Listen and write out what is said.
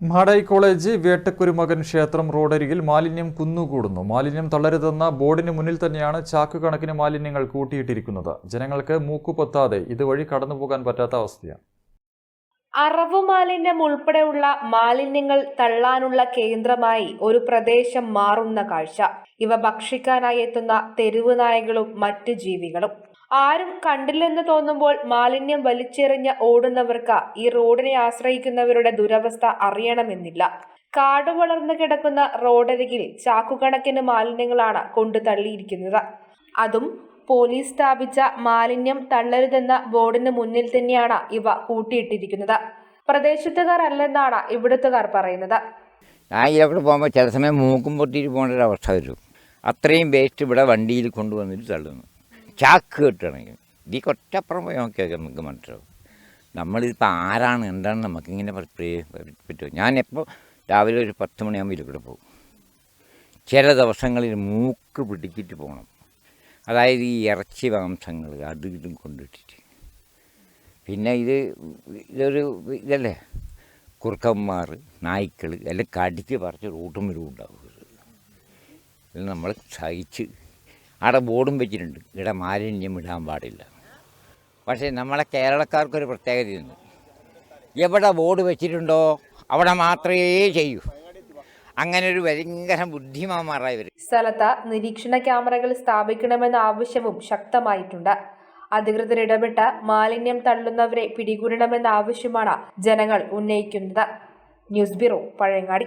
Madayi college Vettakkorumakan ക്ഷേത്രം റോഡരികിൽ മാലിന്യം കുന്നുകൂടുന്നു. മാലിന്യം തളരുതെന്ന ബോർഡിന് മുന്നിൽ തന്നെയാണ് ചാക്ക് കണക്കിന് മാലിന്യങ്ങൾ കൂട്ടിയിട്ടിരിക്കുന്നത്. ജനങ്ങൾക്ക് മൂക്കുപൊത്താതെ ഇതുവഴി കടന്നുപോകാൻ പറ്റാത്ത അവസ്ഥയാണ്. അറവ് മാലിന്യം ഉൾപ്പെടെയുള്ള മാലിന്യങ്ങൾ തള്ളാനുള്ള കേന്ദ്രമായി ഒരു പ്രദേശം മാറുന്ന കാഴ്ച. ഇവ ഭക്ഷിക്കാനായി എത്തുന്ന തെരുവ് നായകളും മറ്റു ജീവികളും. ആരും കണ്ടില്ലെന്ന് തോന്നുമ്പോൾ മാലിന്യം വലിച്ചെറിഞ്ഞ് ഓടുന്നവർക്ക് ഈ റോഡിനെ ആശ്രയിക്കുന്നവരുടെ ദുരവസ്ഥ അറിയണമെന്നില്ല. കാട് വളർന്നു കിടക്കുന്ന റോഡരികിൽ ചാക്കുകണക്കിന് മാലിന്യങ്ങളാണ് കൊണ്ടു തള്ളിയിരിക്കുന്നത്. അതും പോലീസ് സ്ഥാപിച്ച മാലിന്യം തള്ളരുതെന്ന ബോർഡിന് മുന്നിൽ തന്നെയാണ് ഇവ കൂട്ടിയിട്ടിരിക്കുന്നത്. പ്രദേശത്തുകാർ അല്ലെന്നാണ് ഇവിടുത്തുകാർ പറയുന്നത്. ഞാൻ ഇവിടെ പോകുമ്പോൾ ചില സമയം മൂക്കും പൊട്ടിയിട്ട് പോകേണ്ട ഒരു അവസ്ഥ വരും. അത്രയും വേസ്റ്റ് ഇവിടെ വണ്ടിയിൽ കൊണ്ടുവന്നിട്ട് തള്ളുന്നു. ചാക്ക് കിട്ടണമെങ്കിൽ. ഈ കൊറ്റപ്പുറം പോയി നോക്കിയാൽ നമുക്ക് മനസ്സിലാവും. നമ്മളിതിപ്പോൾ ആരാണ് എന്താണ് നമുക്കിങ്ങനെ പറ്റുമോ ഞാനെപ്പോൾ രാവിലെ ഒരു പത്ത് മണിയാകുമ്പോൾ ഇതിൽ പോകും. ചില ദിവസങ്ങളിൽ മൂക്ക് പിടിച്ചിട്ട് പോകണം. അതായത് ഈ ഇറച്ചി മാംസങ്ങൾ അത് ഇതും കൊണ്ടിട്ടിട്ട്. പിന്നെ ഇത് ഇതൊരു ഇതല്ലേ? കുറുക്കന്മാർ നായ്ക്കൾ എല്ലാം കടിച്ച് പറിച്ച് റൂട്ടും വരും ഉണ്ടാവും. ഇത് നമ്മൾ സഹിച്ച് അവിടെ ബോർഡും വെച്ചിട്ടുണ്ട്. ഇവിടെ മാലിന്യം ഇടാൻ പാടില്ല. പക്ഷേ നമ്മളെ കേരളക്കാർക്കൊരു പ്രത്യേകതയുണ്ട്. എവിടെ ബോർഡ് വെച്ചിട്ടുണ്ടോ അവിടെ മാത്രമേ ചെയ്യൂ. അങ്ങനെ ഒരു ഭയങ്കര ബുദ്ധിമാന്മാരായി വരും സ്ഥലത്ത് നിരീക്ഷണ ക്യാമറകൾ സ്ഥാപിക്കണമെന്ന ആവശ്യവും ശക്തമായിട്ടുണ്ട്. അധികൃതർ ഇടപെട്ട് മാലിന്യം തള്ളുന്നവരെ പിടികൂടണമെന്ന ആവശ്യമാണ് ജനങ്ങൾ ഉന്നയിക്കുന്നത്. News bureau Pazhayangadi.